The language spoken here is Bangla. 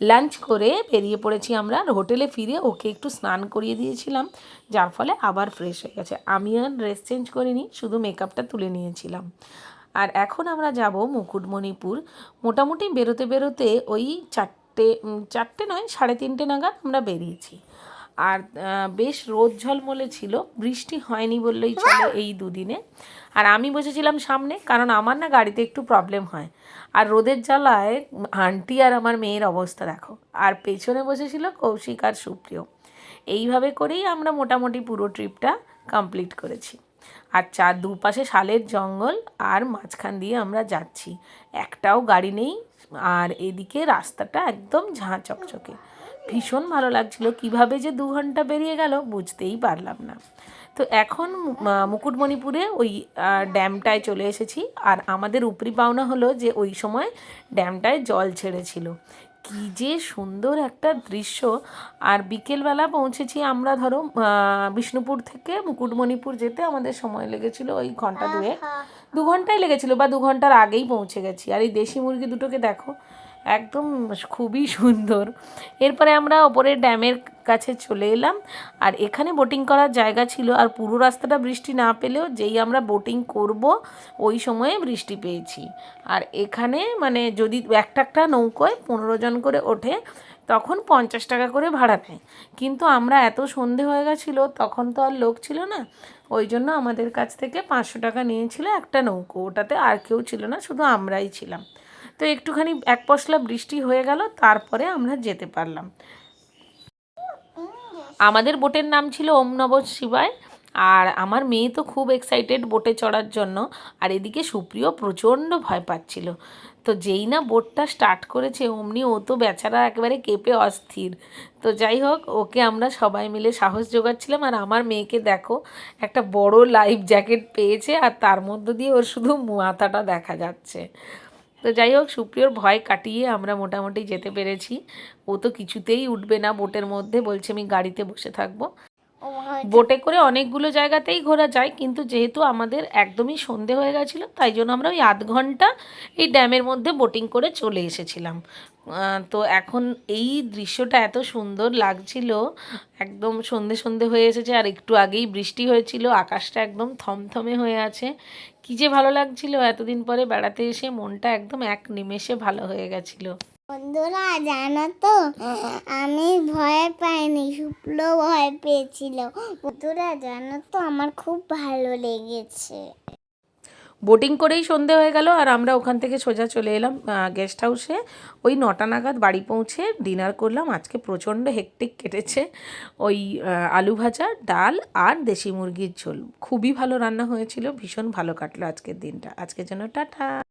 লাঞ্চ করে বেরিয়ে পড়েছি আমরা। হোটেলে ফিরে ওকে একটু স্নান করিয়ে দিয়েছিলাম, যার ফলে আবার ফ্রেশ হয়ে গেছে। আমি আর ড্রেস চেঞ্জ করিনি, শুধু মেকআপটা তুলে নিয়েছিলাম। আর এখন আমরা যাব মুকুটমণিপুর। মোটামুটি বেরোতে বেরোতে ওই চারটে চারটে নয়, সাড়ে তিনটে নাগাদ আমরা বেরিয়েছি। আর বেশ রোদ ঝলমলে ছিল বৃষ্টি হয়নি বললেই চলে এই দুদিনে। আর আমি বসেছিলাম সামনে কারণ আমার না গাড়িতে একটু প্রবলেম হয়। আর রোদের জ্বালায় আন্টি আর আমার মেয়ের অবস্থা দেখো। আর পেছনে বসেছিল কৌশিক আর সুপ্রিয়। এইভাবে করেই আমরা মোটামুটি পুরো ট্রিপটা কমপ্লিট করেছি। আর চার দুপাশে শালের জঙ্গল আর মাঝখান দিয়ে আমরা যাচ্ছি। একটাও গাড়ি নেই আর এদিকে রাস্তাটা একদম ঝাঁ চকচকে। ভীষণ ভালো লাগছিল। কীভাবে যে দু ঘণ্টা বেরিয়ে গেল বুঝতেই পারলাম না। তো এখন মুকুটমণিপুরে ওই ড্যামটায় চলে এসেছি। আর আমাদের উপরি পাওনা হলো যে ওই সময় ড্যামটায় জল ছেড়েছিল। কি যে সুন্দর একটা দৃশ্য। আর বিকেলবেলা পৌঁছেছি আমরা ধরো বিষ্ণুপুর থেকে মুকুটমণিপুর যেতে আমাদের সময় লেগেছিল ওই ঘণ্টা দুয়েক। দু ঘন্টাই লেগেছিল বা দু ঘণ্টার আগেই পৌঁছে গেছি। আর এই দেশি মুরগি দুটোকে দেখো একদম খুবই সুন্দর। এরপরে আমরা ওপরে ড্যামের কাছে চলে এলাম। আর এখানে বোটিং করার জায়গা ছিল। আর পুরো রাস্তাটা বৃষ্টি না পেলেও যেই আমরা বোটিং করব, ওই সময়ে বৃষ্টি পেয়েছি। আর এখানে মানে যদি একটা একটা নৌকোয় পনেরো জন করে ওঠে, তখন পঞ্চাশ টাকা করে ভাড়া নেয়। কিন্তু আমরা এত সন্ধে হয়ে গেছিল, তখন তো আর লোক ছিল না। ওই জন্য আমাদের কাছ থেকে পাঁচশো টাকা নিয়েছিল একটা নৌকো। ওটাতে আর কেউ ছিল না, শুধু আমরাই ছিলাম। তো একটুখানি এক পশলা বৃষ্টি হয়ে গেল, তারপরে আমরা যেতে পারলাম। আমাদের বোটের নাম ছিল ওম নব শিবায়, আর আমার মেয়ে তো খুব এক্সাইটেড বোটে চড়ার জন্য, আর এদিকে সুপ্রিয় প্রচণ্ড ভয় পাচ্ছিল। তো যেই না বোটটা স্টার্ট করেছে, অমনি ও তো বেচারা একেবারে কেঁপে অস্থির। তো যাই হোক, ওকে আমরা সবাই মিলে সাহস জোগাচ্ছিলাম আর আমার মেয়েকে দেখো, একটা বড় লাইফ জ্যাকেট পেয়েছে, আর তার মধ্য দিয়ে ওর শুধু মাথাটা দেখা যাচ্ছে। তো যাই হোক, সুপ্রিয়র ভয় কাটিয়ে আমরা মোটামুটি যেতে পেরেছি। ও তো কিছুতেই উঠবে না বোটের মধ্যে, বলছে আমি গাড়িতে বসে থাকব। বোটে করে অনেকগুলো জায়গাতেই ঘোরা যায়, কিন্তু যেহেতু আমাদের একদমই সন্ধে হয়ে গেছিল, তাই জন্য আমরা ওই আধ ঘণ্টা এই ড্যামের মধ্যে বোটিং করে চলে এসেছিলাম। তো এখন এই দৃশ্যটা এত সুন্দর লাগছিল, একদম সন্ধে সন্ধে হয়ে এসেছে, আর একটু আগেই বৃষ্টি হয়েছিল, আকাশটা একদম থমথমে হয়ে আছে। কী যে ভালো লাগছিল, এতদিন পরে বেড়াতে এসে মনটা একদম এক নিমেষে ভালো হয়ে গেছিল। বন্ধুরা, জানো তো? আমি ভয় পাইনি, শুক্লো ভয় পেয়েছিল। বন্ধুরা, জানো তো, আমার খুব ভালো লেগেছে। বোটিং করেই সন্ধে হয়ে গেল আর আমরা ওখান থেকে সোজা চলে এলাম গেস্ট হাউসে ওই নটা নাগাদ বাড়ি পৌঁছে ডিনার করলাম। আজকে প্রচণ্ড হেকটিক কেটেছে। ওই আলু ভাজা, ডাল আর দেশি মুরগির ঝোল। খুবই ভালো রান্না হয়েছিল, ভীষণ ভালো কাটলো আজকের দিনটা। আজকের জন্য টাটা।